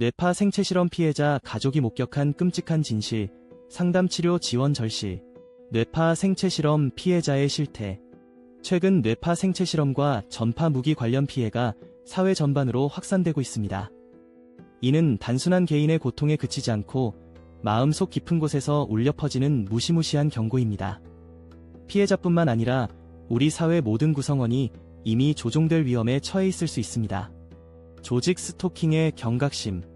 뇌파 생체 실험 피해자 가족이 목격한 끔찍한 진실, 상담 치료 지원 절실, 뇌파 생체 실험 피해자의 실태. 최근 뇌파 생체 실험과 전파 무기 관련 피해가 사회 전반으로 확산되고 있습니다. 이는 단순한 개인의 고통에 그치지 않고 마음속 깊은 곳에서 울려 퍼지는 무시무시한 경고입니다. 피해자뿐만 아니라 우리 사회 모든 구성원이 이미 조종될 위험에 처해 있을 수 있습니다. 조직 스토킹의 경각심.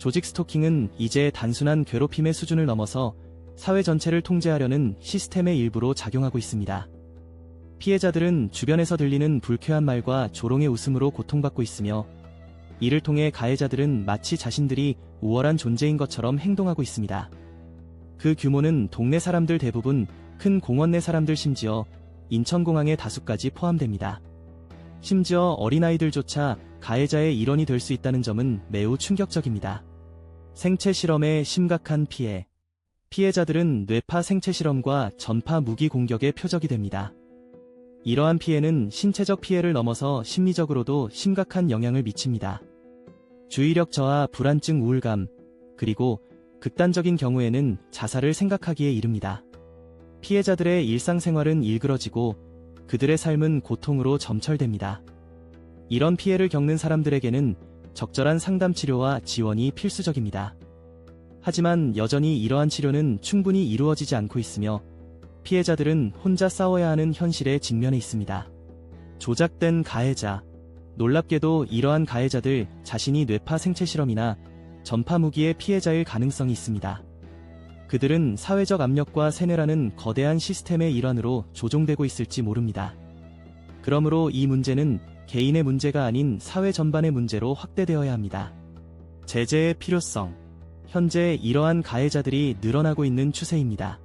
조직 스토킹은 이제 단순한 괴롭힘의 수준을 넘어서 사회 전체를 통제하려는 시스템의 일부로 작용하고 있습니다. 피해자들은 주변에서 들리는 불쾌한 말과 조롱의 웃음으로 고통받고 있으며 이를 통해 가해자들은 마치 자신들이 우월한 존재인 것처럼 행동하고 있습니다. 그 규모는 동네 사람들 대부분 큰 공원 내 사람들 심지어 인천공항의 다수까지 포함됩니다. 심지어 어린아이들조차 가해자의 일원이 될 수 있다는 점은 매우 충격적입니다. 생체 실험의 심각한 피해. 피해자들은 뇌파 생체 실험과 전파 무기 공격의 표적이 됩니다. 이러한 피해는 신체적 피해를 넘어서 심리적으로도 심각한 영향을 미칩니다. 주의력 저하, 불안증, 우울감, 그리고 극단적인 경우에는 자살을 생각하기에 이릅니다. 피해자들의 일상생활은 일그러지고 그들의 삶은 고통으로 점철됩니다. 이런 피해를 겪는 사람들에게는 적절한 상담 치료와 지원이 필수적입니다. 하지만 여전히 이러한 치료는 충분히 이루어지지 않고 있으며 피해자들은 혼자 싸워야 하는 현실에 직면해 있습니다. 조작된 가해자. 놀랍게도 이러한 가해자들 자신이 뇌파 생체 실험이나 전파 무기의 피해자일 가능성이 있습니다. 그들은 사회적 압력과 세뇌라는 거대한 시스템의 일환으로 조종되고 있을지 모릅니다. 그러므로 이 문제는 개인의 문제가 아닌 사회 전반의 문제로 확대되어야 합니다. 제재의 필요성. 현재 이러한 가해자들이 늘어나고 있는 추세입니다.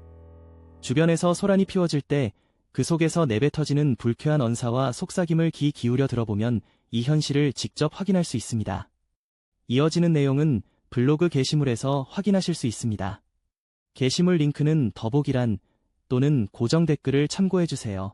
주변에서 소란이 피워질 때 그 속에서 내뱉어지는 불쾌한 언사와 속삭임을 귀 기울여 들어보면 이 현실을 직접 확인할 수 있습니다. 이어지는 내용은 블로그 게시물에서 확인하실 수 있습니다. 게시물 링크는 더보기란 또는 고정 댓글을 참고해주세요.